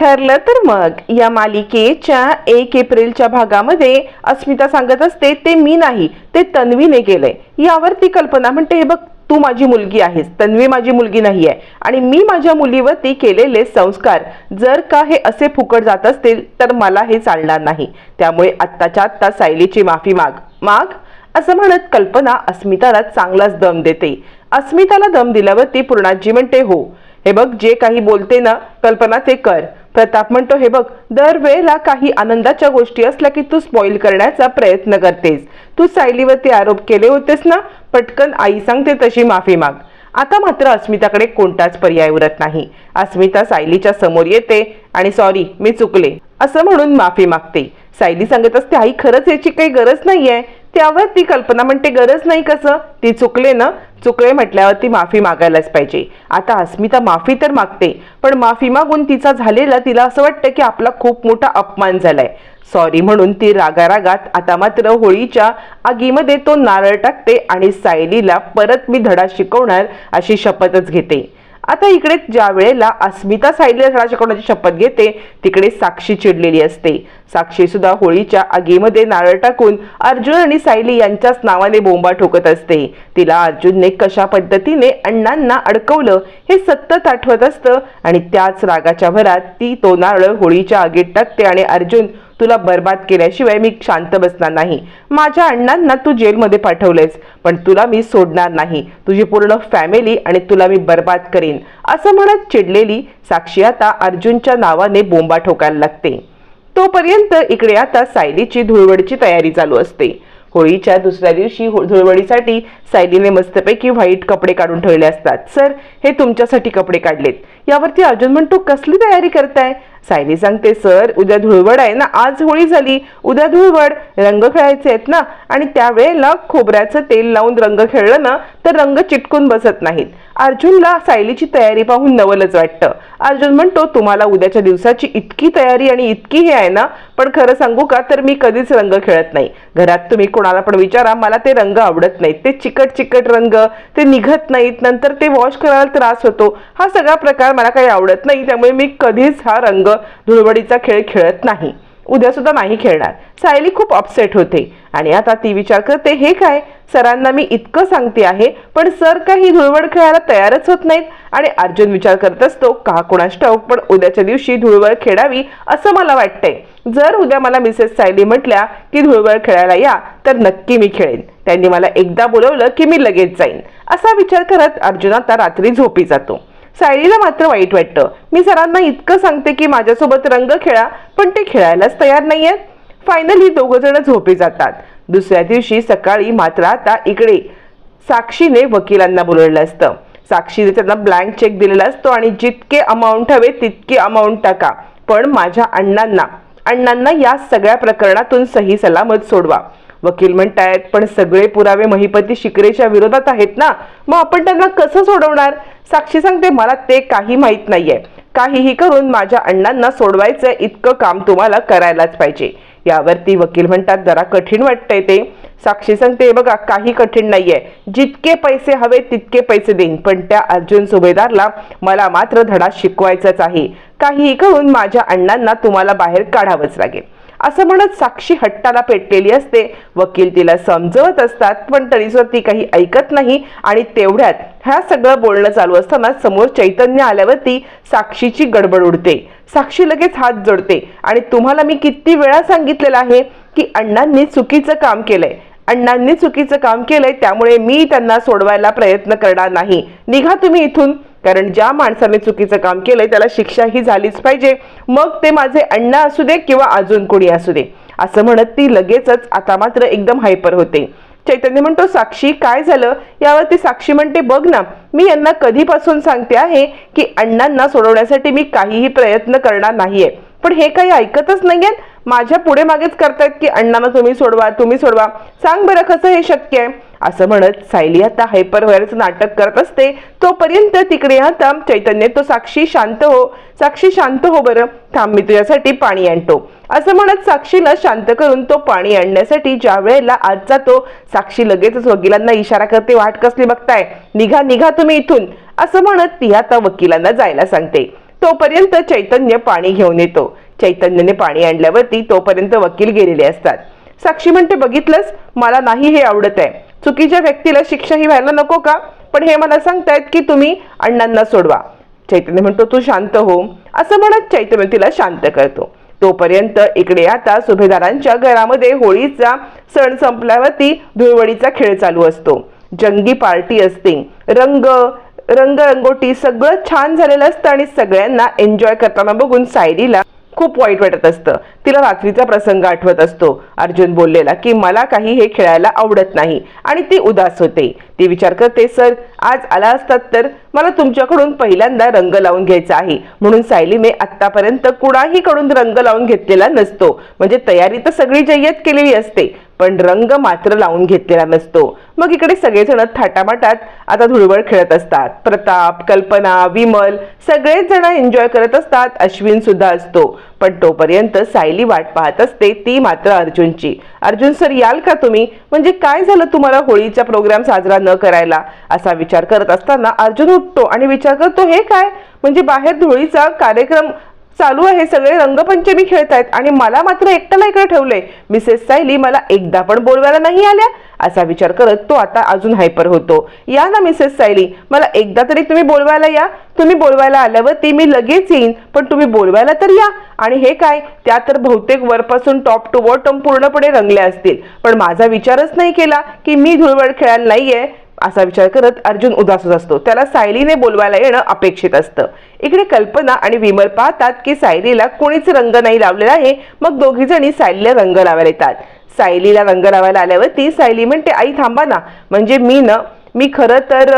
ठरलं तर मग. या मालिकेच्या एक एप्रिलच्या भागामध्ये अस्मिता सांगत असते ते मी नाही ते तन्वीने केलंय. यावर ती कल्पना म्हणते हे बघ तू माझी मुलगी आहेस. तन्वी माझी मुलगी नाही आहे. आणि मी माझ्या मुलीवरती केलेले संस्कार जर का हे असे फुकट जात असतील तर मला हे चालणार नाही. त्यामुळे आत्ताच्या आत्ता सायलीची माफी माग. माग? असं म्हणत कल्पना अस्मिताला चांगलाच दम देते. अस्मिताला दम दिल्यावरती पूर्णाजी म्हणते हो. हे बघ जे काही बोलते ना कल्पना ते कर. प्रताप म्हणतो हे बघ दरवेळेला काही आनंदाच्या गोष्टी असल्या की तू स्पॉइल करण्याचा प्रयत्न करतेस. तू सायलीवरती आरोप केले होतेस ना पटकन आई सांगते तशी माफी माग. आता मात्र अस्मिताकडे कोणताच पर्याय उरत नाही. अस्मिता सायलीच्या समोर येते आणि सॉरी मी चुकले. असं म्हणून माफी मागते. सायली सांगत असते आई खरंच याची काही गरज नाही आहे त्यावर ती कल्पना म्हणते गरज नाही कसं? ती चुकले ना? चुकले म्हटल्यावर ती माफी मागायलाच पाहिजे. आता अस्मिता माफी तर मागते पण माफी मागून तिचा झालेला तिला असं वाटतं की आपला खूप मोठा अपमान झालाय. सॉरी म्हणून ती रागारागात आता मात्र होळीच्या आगीमध्ये तो नारळ टाकते आणि सायलीला परत मी धडा शिकवणार अशी शपथच घेते. आता इकडे ज्या वेळेला अस्मिता साईडला धडा शिकवण्याची शपथ घेते तिकडे साक्षी चिडलेली असते. साक्षी सुद्धा होळीच्या आगीमध्ये नारळ टाकून अर्जुन आणि सायली यांच्याच नावाने बोंबा ठोकत असते. तिला अर्जुनने कशा पद्धतीने अण्णांना अडकवलं हे सतत आठवत असतं आणि त्याच रागाच्या भरात ती तो नारळ होळीच्या आगीत टाकते आणि अर्जुन तुला बर्बाद केल्याशिवाय मी शांत बसणार नाही. माझ्या अण्णांना तू जेलमध्ये पाठवलेस पण तुला मी सोडणार नाही. तुझी पूर्ण फॅमिली आणि तुला मी बर्बाद करीन. असं म्हणत चिडलेली साक्षी आता अर्जुनच्या नावाने बोंबा ठोकायला लागते. तोपर्यंत इकडे आता सायलीची धुळवडची तयारी चालू असते. होळीच्या दुसऱ्या दिवशी धुळवडीसाठी सायलीने मस्तपैकी व्हाईट कपडे काढून ठेवले असतात. सर हे तुमच्यासाठी कपडे काढलेत. यावरती अर्जुन म्हणतो कसली तयारी करताय? सायली सांगते सर उद्या धुळवड आहे ना आज होळी झाली. उद्या धुळवड रंग खेळायचे आहेत ना आणि त्यावेळेला खोबऱ्याचं तेल लावून रंग खेळलं ना तर रंग चिटकून बसत नाहीत. अर्जुनला सायलीची तयारी पाहून नवलच वाटतं. अर्जुन म्हणतो तुम्हाला उद्याच्या दिवसाची इतकी तयारी आणि इतकी हे आहे ना पण खरं सांगू का तर मी कधीच रंग खेळत नाही. घरात तुम्ही कोणाला पण विचारा मला ते रंग आवडत नाहीत ते चिक चिकट चिकट रंग ते निघत नाहीत नंतर ते वॉश करायला त्रास होतो. हा सगळा प्रकार मला काही आवडत नाही त्यामुळे मी कधीच हा रंग धुळवडीचा खेळ खेळत नाही. उद्या सुद्धा नाही खेळणार. सायली खूप अपसेट होते. आणि आता ती विचार करते हे काय? सरांना मी इतकं सांगते आहे पण सर काही धुळवड खेळायला तयारच होत नाहीत. आणि अर्जुन विचार करत असतो का कोणास ठाऊक पण उद्याच्या दिवशी धुळवड खेळावी असं मला वाटतंय. जर उद्या मला मिसेस सायली म्हटल्या की धुळवळ खेळायला या तर नक्की मी खेळेन. त्यांनी मला एकदा बोलवलं की मी लगेच जाईन. असा विचार करत अर्जुन आता रात्री झोपी जातो. सायलीला मात्र वाईट वाटतं. मी सरांना इतकं सांगते की माझ्यासोबत रंग खेळा पण ते खेळायलाच तयार नाही आहेत फायनली दोघं जण झोपी जातात. दुसऱ्या दिवशी सकाळी मात्र आता इकडे साक्षीने वकिलांना बोलवलं असतं. साक्षीने त्यांना ब्लँक चेक दिलेला असतो आणि जितके अमाऊंट हवे तितके अमाऊंट टाका. पण माझ्या अण्णांना अण्णांना या सगळ्या प्रकरणातून सही सलामत सोडवा. वकील म्हणतायत पण सगळे पुरावे महिपती शिकरेच्या विरोधात आहेत ना? मग आपण त्यांना कसं सोडवणार? साक्षी सांगते मला ते काही माहीत नाहीये. काहीही करून माझ्या अण्णांना सोडवायचं इतकं काम तुम्हाला करायलाच पाहिजे. यावरती वकील म्हणतात जरा कठीण वाटतंय ते. साक्षी सांगते बघा काही कठीण नाहीये. जितके पैसे हवे तितके पैसे देईन. पण त्या अर्जुन सुभेदारला मला मात्र धडा शिकवायचाच आहे. काहीही करून माझ्या अण्णांना तुम्हाला बाहेर काढावंच लागेल. असं म्हणत साक्षी हट्टाला पेटलेली असते. वकील तिला समजवत असतात पण तरीसुद्धा ती काही ऐकत नाही आणि तेवढ्यात ह्या सगळं बोलणं चालू असताना समोर चैतन्य आल्यावरती साक्षीची गडबड उडते. साक्षी लगेच हात जोडते. आणि तुम्हाला मी किती वेळा सांगितलेलं आहे? की अण्णांनी चुकीचं काम केलंय. अण्णांनी चुकीचं काम केलंय त्यामुळे मी त्यांना सोडवायला प्रयत्न करणार नाही. निघा तुम्ही इथून. कारण ज्या माणसाने चुकीचं काम केलंय त्याला शिक्षा ही झालीच पाहिजे. मग ते माझे अण्णा असू दे किंवा अजून कोणी असू दे. असं म्हणत ती लगेचच आता मात्र एकदम हायपर होते. चैतन्य म्हणतो साक्षी काय झालं? यावरती साक्षी म्हणते बघ ना मी यांना कधीपासून सांगते आहे की अण्णांना सोडवण्यासाठी मी काहीही प्रयत्न करणार नाहीये. पण हे काही ऐकतच नाहीयेत? माझ्या पुढे मागेच करतायत की अण्णांना तुम्ही सोडवा तुम्ही सोडवा. सांग बरं कसं हे शक्य आहे? असं म्हणत सायली आता हायपर व्हायरचं नाटक करत असते. तोपर्यंत तिकडे आता चैतन्य तो साक्षी शांत हो. साक्षी शांत हो बरं. थांब मी तुझ्यासाठी पाणी आणतो. असं म्हणत साक्षीला शांत करून तो पाणी आणण्यासाठी ज्या वेळेला आज जातो साक्षी लगेचच वकिलांना इशारा करते वाट कसली बघताय? निघा निघा तुम्ही इथून. असं म्हणत ती आता वकिलांना जायला सांगते. तोपर्यंत चैतन्य पाणी घेऊन येतो. चैतन्यने पाणी आणल्यावरती तोपर्यंत वकील गेलेले असतात. साक्षी म्हणते बघितलंस मला नाही हे आवडत आहे. चुकीच्या व्यक्तीला शिक्षा ही व्हायला नको का? पण हे मला सांगतायत की तुम्ही अण्णांना सोडवा. चैतन्य म्हणतो तू शांत हो. असं म्हणत चैतन्य तिला शांत करतो. तोपर्यंत इकडे आता सुभेदारांच्या घरामध्ये होळीचा सण संपल्यावरती धुळवडीचा खेळ चालू असतो. जंगी पार्टी असते. रंग रंगरंगोटी सगळं छान झालेलं असतं आणि सगळ्यांना एन्जॉय करताना बघून सायरीला खूप वाईट वाटत असतं. तिला रात्रीचा प्रसंग आठवत असतो. अर्जुन बोललेला की मला काही हे खेळायला आवडत नाही. आणि ती उदास होते. ती विचार करते सर आज आला असतात तर मला तुमच्याकडून पहिल्यांदा रंग लावून घ्यायचा आहे. म्हणून सायलीने आतापर्यंत कुणाही कडून रंग लावून घेतलेला नसतो. म्हणजे तयारी तर सगळी जय्यत केलेली असते. पण रंग मात्र लावून घेतलेला नसतो. मग इकडे सगळेजण थाटामाटात आता धुळवळ खेळत असतात. प्रताप कल्पना विमल सगळेच जण एन्जॉय करत असतात. अश्विन सुद्धा असतो. पण तोपर्यंत सायली वाट पाहत असते ती मात्र अर्जुनची. अर्जुन सर याल का तुम्ही? म्हणजे काय झालं तुम्हाला होळीचा प्रोग्राम साजरा न करायला? असा विचार करत असताना अर्जुन उठतो आणि विचार करतो हे काय? म्हणजे बाहेर धुळीचा कार्यक्रम चालू आहे. सगळे रंगपंचमी खेळतायत आणि मला मात्र एकट्याला इकडे ठेवलंय. मिसेस सायली मला एकदा पण बोलवायला नाही आल्या असा विचार करत तो आता अजून हायपर होतो. या ना मिसेस सायली. मला एकदा तरी तुम्ही बोलवायला या. तुम्ही बोलवायला आल्यावरती मी लगेच येईन पण तुम्ही बोलवायला तर या. आणि हे काय? त्या तर बहुतेक वरपासून टॉप टू बॉटम पूर्णपणे रंगल्या असतील. पण माझा विचारच नाही केला की मी धुळवड खेळायला नाहीये. असा विचार करत अर्जुन उदासच असतो. त्याला सायलीने बोलवायला येणं अपेक्षित असतं. इकडे कल्पना आणि विमल पाहतात की सायलीला कोणीच रंग नाही लावलेला आहे. मग दोघी जणी सायलीला रंग लावायला येतात. सायलीला रंग लावायला आल्यावर ती सायली म्हणते आई थांबा ना. म्हणजे मी ना मी खरं तर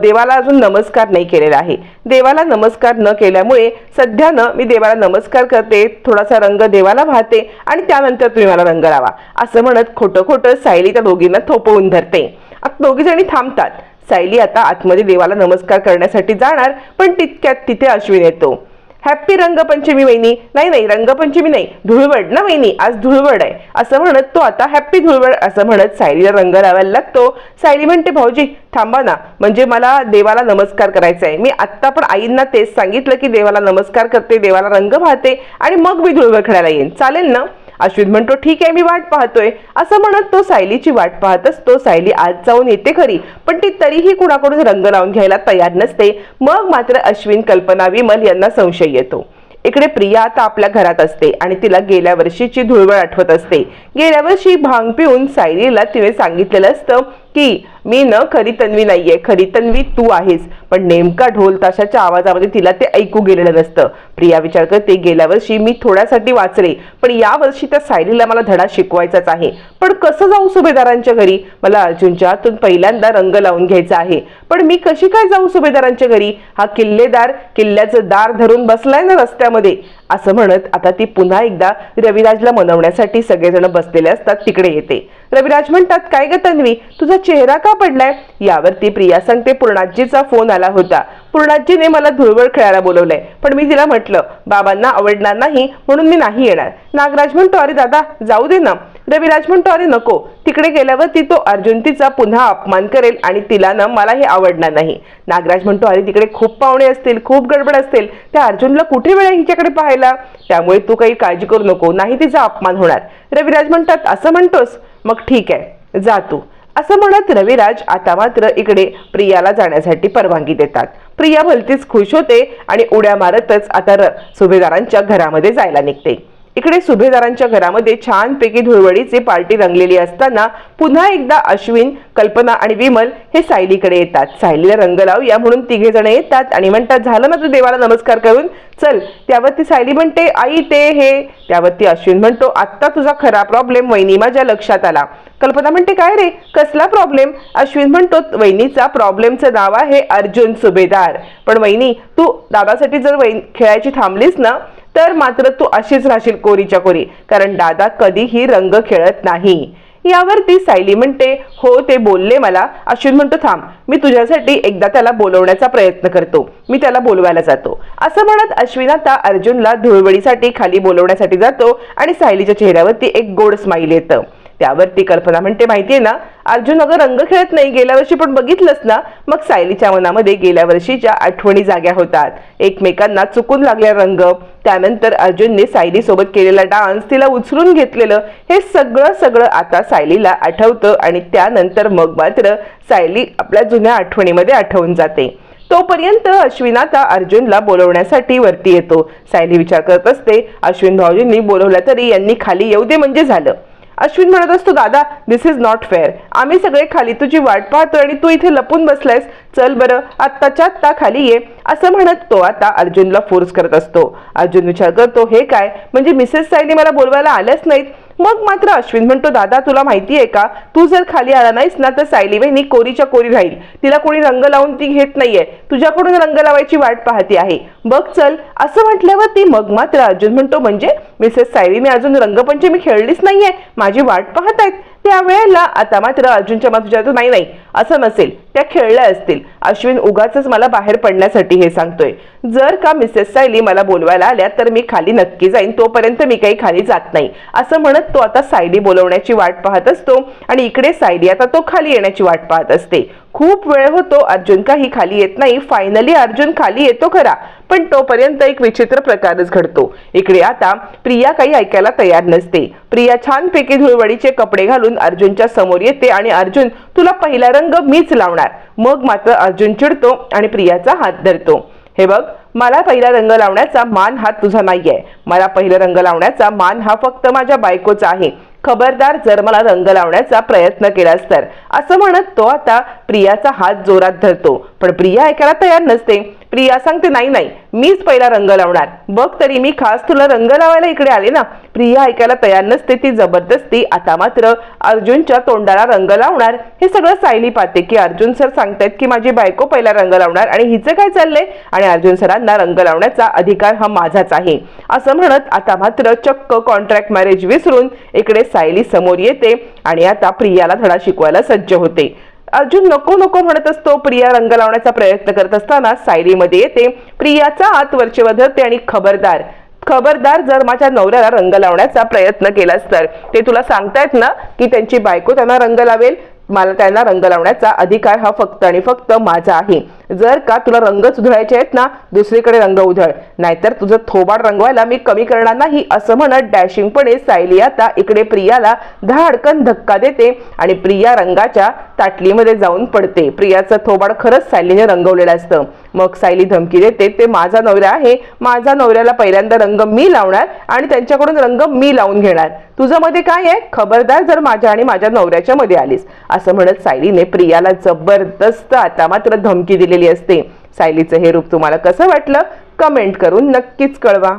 देवाला अजून नमस्कार नाही केलेला आहे. देवाला नमस्कार न केल्यामुळे सध्या न मी देवाला नमस्कार करते थोडासा रंग देवाला वाहते आणि त्यानंतर तुम्ही मला रंग लावा. असं म्हणत खोटं खोटं सायली त्या दोघींना थोपवून धरते. आता दोघी जणी थांबतात. सायली आता आतमध्ये देवाला नमस्कार करण्यासाठी जाणार पण तितक्यात तिथे अश्विन येतो. हॅप्पी रंगपंचमी वहिनी. नाही नाही रंगपंचमी नाही. धुळवड ना वहिनी? आज धुळवड आहे. असं म्हणत तो आता हॅप्पी धुळवड असं म्हणत सायलीला रंग लावायला लागतो. सायली म्हणते भाऊजी थांबा ना. म्हणजे मला देवाला नमस्कार करायचा आहे. मी आत्ता पण आईंना तेच सांगितलं की देवाला नमस्कार करते देवाला रंग वाहते आणि मग मी धुळवड खेळायला येईन. चालेल ना? अश्विन म्हणतो ठीक आहे मी वाट पाहतोय. असं म्हणत तो सायलीची वाट पाहत असतो सायली आज जाऊन येते खरी पण ती तरीही कुणाकडून रंग लावून घ्यायला तयार नसते. मग मात्र अश्विन कल्पना विमल यांना संशय येतो. इकडे प्रिया आता आपल्या घरात असते आणि तिला गेल्या वर्षीची धुळवळ आठवत असते. गेल्या वर्षी भांग पिऊन सायलीला तिने सांगितलेलं असतं की मी न खरी तन्वी नाहीये खरी तन्वी तू आहेस. पण नेमका ढोल ताशाच्या आवाजामध्ये तिला ते ऐकू गेलेलं नसतं. प्रिया विचार करते गेल्या वर्षी मी थोड्यासाठी वाचले पण या वर्षी त्या सायलीला मला धडा शिकवायचाच आहे. पण कसं जाऊ सुभेदारांच्या घरी? मला अर्जुनच्या हातून पहिल्यांदा रंग लावून घ्यायचा आहे. पण मी कशी काय जाऊ सुभेदारांच्या घरी? हा किल्लेदार किल्ल्याचं दार धरून बसलाय ना रस्त्यामध्ये. असं म्हणत आता ती पुन्हा एकदा रविराजला मनवण्यासाठी सगळेजण बसलेले असतात तिकडे येते. रविराज म्हणतात काय ग तन्वी तुझा चेहरा का पडलाय? यावरती प्रिया सांगते पूर्णाजीचा फोन आला होता. पूर्णाजीने मला धुळवळ खेळायला बोलवलंय. पण मी तिला म्हटलं बाबांना आवडणार नाही म्हणून मी नाही येणार. नागराज म्हणतो अरे दादा जाऊ दे ना. रविराज म्हणतो अरे नको. तिकडे गेल्यावर ती तो अर्जुन तिचा पुन्हा अपमान करेल आणि तिला ना मला हे आवडणार नाही. नागराज म्हणतो अरे तिकडे खूप पाहुणे असतील खूप गडबड असतील. त्या अर्जुनला कुठे वेळ हिच्याकडे पाहायला? त्यामुळे तू काही काळजी करू नको नाही तिचा अपमान होणार. रविराज म्हणतात असं म्हणतोस? मग ठीक आहे जा तू. असं म्हणत रविराज आता मात्र इकडे प्रियाला जाण्यासाठी परवानगी देतात. प्रिया भलतीच खुश होते आणि उड्या मारतच आता र- सुभेदारांच्या घरामध्ये जायला निघते. इकडे सुभेदारांच्या घरामध्ये छानपैकी धुळवडीची पार्टी रंगलेली असताना पुन्हा एकदा अश्विन कल्पना आणि विमल हे सायलीकडे येतात. सायलीला रंग लावूया म्हणून तिघे जण येतात आणि म्हणतात झालं ना तू देवाला नमस्कार करून? चल त्यावरती सायली म्हणते आई ते हे. त्यावरती अश्विन म्हणतो आत्ता तुझा खरा प्रॉब्लेम वहिनी माझ्या लक्षात आला. कल्पना म्हणते काय रे? कसला प्रॉब्लेम अश्विन म्हणतो वहिनीचा प्रॉब्लेमचं नाव आहे अर्जुन सुभेदार. पण वहिनी तू दादासाठी जर वहिनी खेळायची थांबलीस ना तर मात्र तू अशीच राहशील कोरीच्या कोरी कारण दादा कधीही रंग खेळत नाही. यावरती सायली म्हणते हो ते बोलले मला. अश्विन म्हणतो थांब मी तुझ्यासाठी एकदा त्याला बोलवण्याचा प्रयत्न करतो. मी त्याला बोलवायला जातो. असं म्हणत अश्विन आता अर्जुनला धुळवडीसाठी खाली बोलवण्यासाठी जातो आणि सायलीच्या चेहऱ्यावरती एक गोड स्माईल येतं. त्यावरती कल्पना म्हणते माहितीये ना अर्जुन अगं रंग खेळत नाही गेल्या वर्षी पण बघितलंच ना? मग सायलीच्या मनामध्ये गेल्या वर्षीच्या आठवणी जाग्या होतात. एकमेकांना चुकून लागल्या रंग. त्यानंतर अर्जुनने सायली सोबत केलेला डान्स तिला उचलून घेतलेलं. हे सगळं सगळं आता सायलीला आठवतं आणि त्यानंतर मग मात्र सायली आपल्या जुन्या आठवणीमध्ये आठवून जाते. तोपर्यंत अश्विन आता अर्जुनला बोलवण्यासाठी वरती येतो. सायली विचार करत असते अश्विन भाऊजींनी बोलवलं तरी यांनी खाली येऊ दे म्हणजे झालं. अश्विन म्हणत असतो दादा दिस इज नॉट फेअर आम्ही सगळे खाली तुझी वाट पाहतोय आणि तू इथे लपून बसलायस. चल बरं आत्ताच्या आत्ता खाली ये असं म्हणत तो आता अर्जुनला फोर्स करत असतो. अर्जुन विचार करतो हे काय? म्हणजे मिसेस सायली मला बोलवायला आल्याच नाहीत. मग मात्र अश्विन म्हणतो दादा तुला माहिती आहे का? तू जर खाली आला नाहीस ना तर सायली बहिणी कोरीच्या कोरी राहील. तिला कोणी रंग लावून ती घेत नाहीये. तुझ्याकडून रंग लावायची वाट पाहते आहे. बघ चल. असं म्हटल्यावर ती मग मात्र अर्जुन म्हणतो म्हणजे मिसेस सायली मी अजून रंगपंचमी खेळलीच नाहीये. माझी वाट पाहत आहेत त्यावेळेला आता मात्र अर्जुनच्या मत विचारतो नाही नाही असं नसेल. त्या खेळल्या असतील. अश्विन उगाच मला बाहेर पडण्यासाठी हे सांगतोय. जर का मिसेस सायली मला बोलवायला आल्या तर मी खाली नक्की जाईन. तोपर्यंत मी काही खाली जात नाही. असं म्हणत तो आता सायली बोलवण्याची वाट पाहत असतो आणि इकडे सायली आता तो खाली येण्याची वाट पाहत असते. खूप वेळ होतो अर्जुन काही खाली येत नाही. फायनली अर्जुन खाली येतो खरा. पण तोपर्यंत एक विचित्र प्रकारच घडतो. इकडे आता प्रिया काही ऐकायला तयार नसते. प्रिया छानपैकी धुळवडीचे कपडे घालून अर्जुनच्या समोर येते आणि अर्जुन तुला पहिला रंग मीच लावणार. मग मात्र अर्जुन चिडतो आणि प्रियाचा हात धरतो. हे बघ मला पहिला रंग लावण्याचा मान हा तुझा नाहीये. मला पहिला रंग लावण्याचा मान हा फक्त माझ्या बायकोचा आहे. खबरदार जर मला रंग लावण्याचा प्रयत्न केलास तर. असं म्हणत तो आता प्रियाचा हात जोरात धरतो. पण प्रिया ऐकायला तयार नसते. प्रिया सांगते नाही नाही मीच पहिला रंग लावणार. बघ तरी मी खास तुला रंग लावायला इकडे आले ना. प्रिया ऐकायला तयार नसते ती जबरदस्ती. आता मात्र अर्जुनच्या तोंडाला रंग लावणार. हे सगळं सायली पाहते की अर्जुन सर सांगतायत की माझी बायको पहिला रंग लावणार आणि हिचं काय चाललंय? आणि अर्जुन सरांना रंग लावण्याचा अधिकार हा माझाच आहे. असं म्हणत आता मात्र चक्क कॉन्ट्रॅक्ट मॅरेज विसरून इकडे सायली समोर येते आणि आता प्रियाला धडा शिकवायला सज्ज होते. अर्जुन नको नको म्हणत असतो. प्रिया रंग लावण्याचा प्रयत्न करत असताना सायलीमध्ये येते. प्रियाचा हात वरचेवर धरते आणि खबरदार खबरदार जर माझ्या नवऱ्याला रंग लावण्याचा प्रयत्न केलास तर. ते तुला सांगतायत ना की त्यांची बायको त्यांना रंग लावेल? मला त्यांना रंग लावण्याचा अधिकार हा फक्त आणि फक्त माझा आहे. जर का तुला रंगच उधळायचे आहेत ना दुसरीकडे रंग उधळ. नाहीतर तुझं थोबाड रंगवायला मी कमी करणार नाही असं म्हणत डॅशिंगपणे सायली आता इकडे प्रियाला धाडकन धक्का देते आणि प्रिया रंगाच्या ताटलीमध्ये जाऊन पडते. प्रियाचं थोबाड खरंच सायलीने रंगवलेलं असतं. मग सायली धमकी देते ते माझा नवरा आहे. माझा नवऱ्याला पहिल्यांदा रंग मी लावणार आणि त्यांच्याकडून रंग मी लावून घेणार. तुझं मध्ये काय आहे? खबरदार जर माझ्या आणि माझ्या नवऱ्याच्या मध्ये आलीस. असं म्हणत सायलीने प्रियाला जबरदस्त आता मात्र धमकी दिलेली असते. सायलीचं हे रूप तुम्हाला कसं वाटलं? कमेंट करून नक्कीच कळवा.